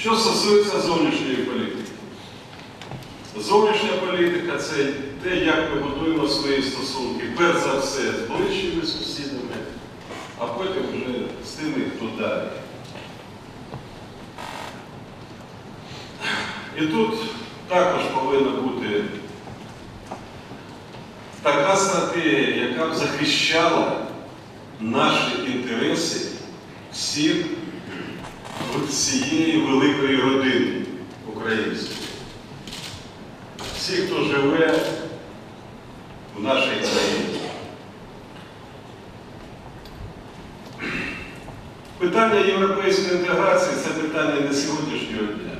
Що стосується зовнішньої політики. Зовнішня політика це те, як ми будуємо свої стосунки, перш за все, з ближчими сусідами, а потім вже з тими, хто далі. І тут також повинна бути така стратегія, яка б захищала наші інтереси всіх цієї великої родини української. Всі, хто живе в нашій країні. Питання європейської інтеграції це питання не сьогоднішнього дня.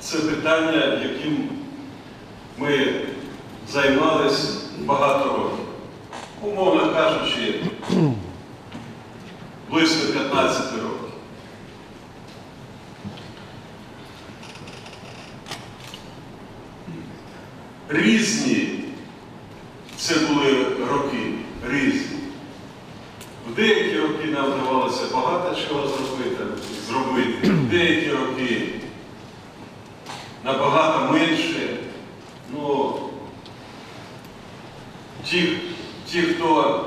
Це питання, яким ми займалися багато років. Умовно кажучи, близько 15 років. Різні це були роки, різні. В деякі роки нам вдавалося багато чого зробити, зробити. в деякі роки набагато менше. Ну, ті, ті, хто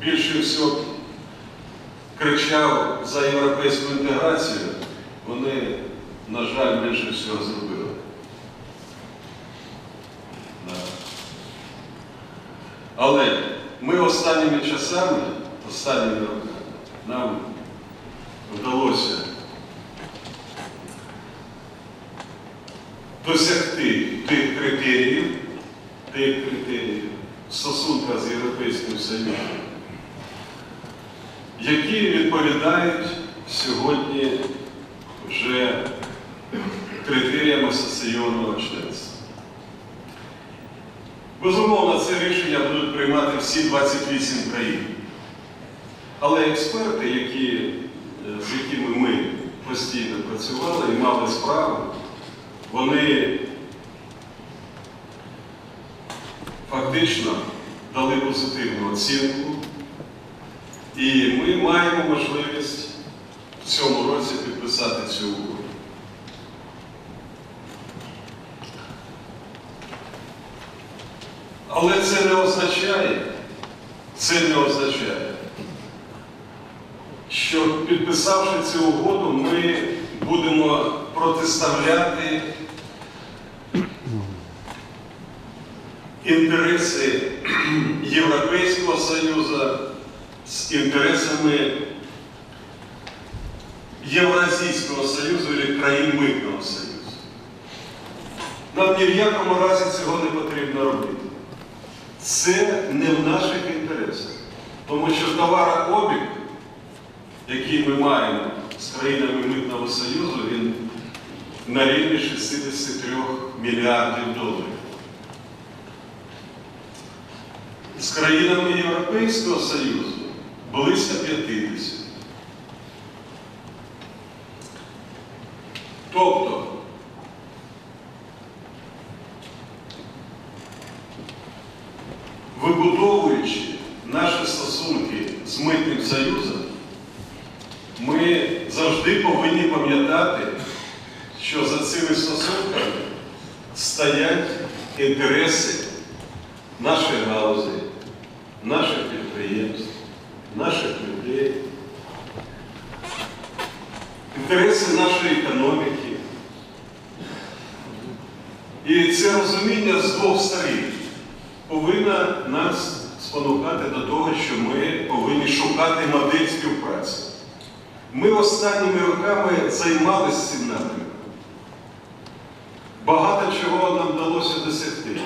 більше всього кричав за європейську інтеграцію, вони, на жаль, менше всього зробили. Да. Але ми останніми часами, останніми роками, нам вдалося досягти тих критеріїв, тих критеріїв в стосунках з Європейським Союзом, які відповідають сьогодні вже критеріям асоційованого членства. Безумовно, це рішення будуть приймати всі 28 країн. Але експерти, які, е, з якими ми постійно працювали і мали справу, вони фактично дали позитивну оцінку, і ми маємо можливість в цьому році підписати цю угоду. Але це не означає, це не означає, що підписавши цю угоду, ми будемо протиставляти інтереси Європейського Союзу з інтересами Євразійського Союзу і країн Митного Союзу. Нам ні в якому разі цього не потрібно робити. Це не в наших інтересах. Тому що товарообіг, який ми маємо з країнами Митного Союзу, він на рівні 63 мільярдів доларів. З країнами Європейського Союзу близько 50. Тобто, вибудовуючи наші стосунки з Митним Союзом, ми завжди повинні пам'ятати, що за цими стосунками стоять інтереси нашої галузі, наших підприємств, наших людей, інтереси нашої економіки. І це розуміння з двох сторін повинна нас спонукати до того, що ми повинні шукати модель співпраці. Ми останніми роками займалися цим напрямком. Багато чого нам вдалося досягти.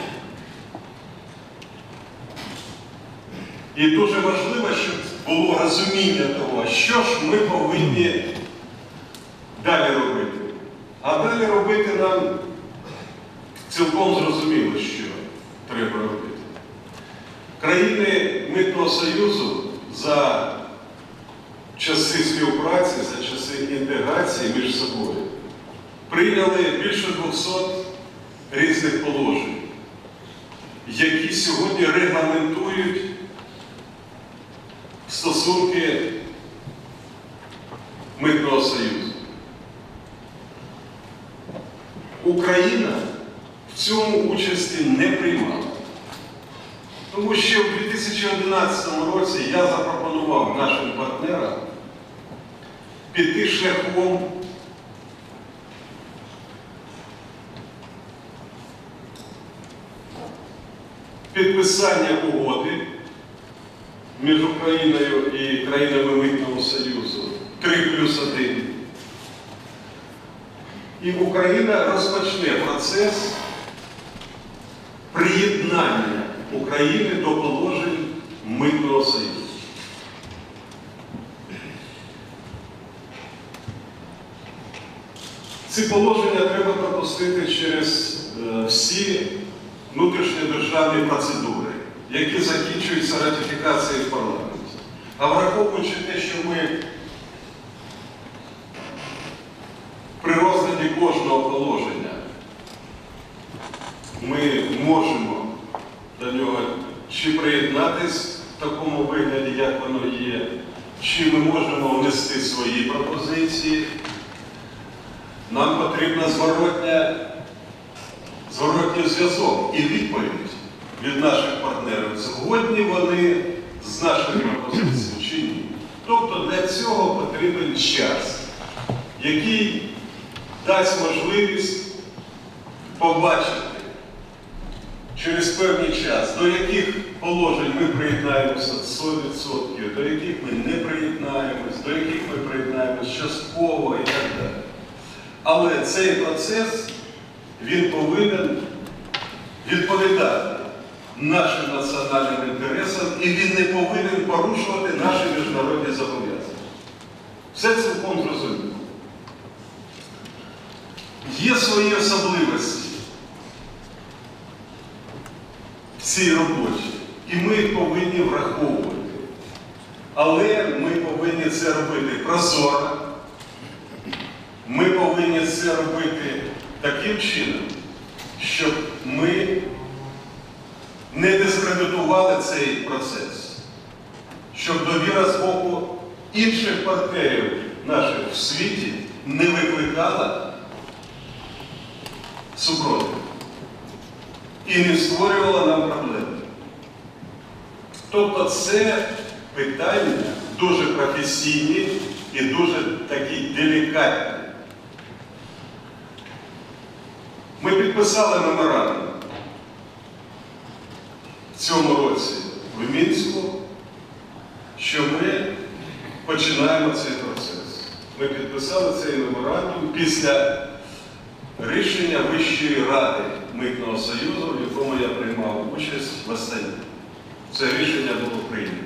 І дуже важливо, щоб було розуміння того, що ж ми повинні далі робити. А далі робити нам цілком зрозуміло, що треба робити. Країни Митного Союзу за часи співпраці, за часи інтеграції між собою прийняли більше 200 різних положень, які сьогодні регламентують стосунки Митного Союзу. Україна в цьому участі не приймала. Тому що в 2011 році я запропонував нашим партнерам піти шляхом підписання угоди між Україною і країнами Митного Союзу 3 плюс 1. І Україна розпочне процес приєднання України до положень Митного Союзу. Ці положення треба пропустити через е, всі внутрішньодержавні процедури, які закінчуються ратифікацією в парламенті. А враховуючи те, що ми при розгляді кожного положення ми можемо до нього чи приєднатись в такому вигляді, як воно є, чи ми можемо внести свої пропозиції. Нам зворотня, зворотній зв'язок і відповідь від наших партнерів. Згодні вони з нашими пропозиціями чи ні. Тобто для цього потрібен час, який дасть можливість побачити через певний час, до яких положень ми приєднаємося 100%, до яких ми не приєднаємось, до яких ми приєднаємось частково і так далі. Але цей процес він повинен відповідати нашим національним інтересам і він не повинен порушувати наші міжнародні зобов'язання. Все цілком зрозуміло. Є свої особливості в цій роботі, і ми їх повинні враховувати. Але ми повинні це робити прозоро. Ми повинні це робити таким чином, щоб ми не дискредитували цей процес, щоб довіра з боку інших партнерів наших в світі не викликала супротив і не створювала нам проблеми. Тобто це питання дуже професійні і дуже такі делікатні. Ми підписали меморандум в цьому році в Мінську, що ми починаємо цей процес. Ми підписали цей меморандум після рішення Вищої ради Митного Союзу, в якому я приймав участь в останній. Це рішення було прийнято.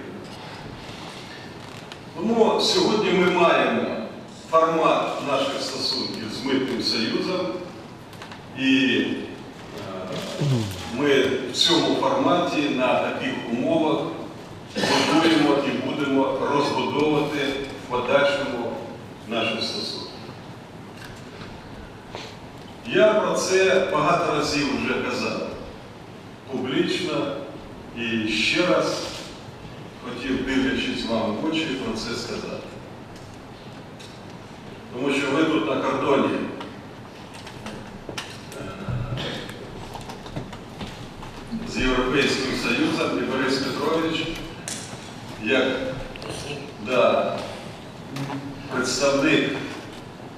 Тому сьогодні ми маємо формат наших стосунків з Митним Союзом. І е, ми в цьому форматі на таких умовах будуємо і будемо розбудовувати в подальшому наші стосунки. Я про це багато разів вже казав публічно і ще раз хотів, дивлячись вам в очі, про це сказати. Тому що ви тут на кордоні. Як да, представник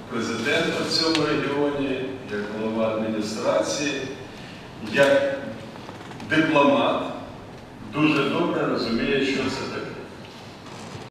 президента в цьому регіоні, як голова адміністрації, як дипломат, дуже добре розуміє, що це.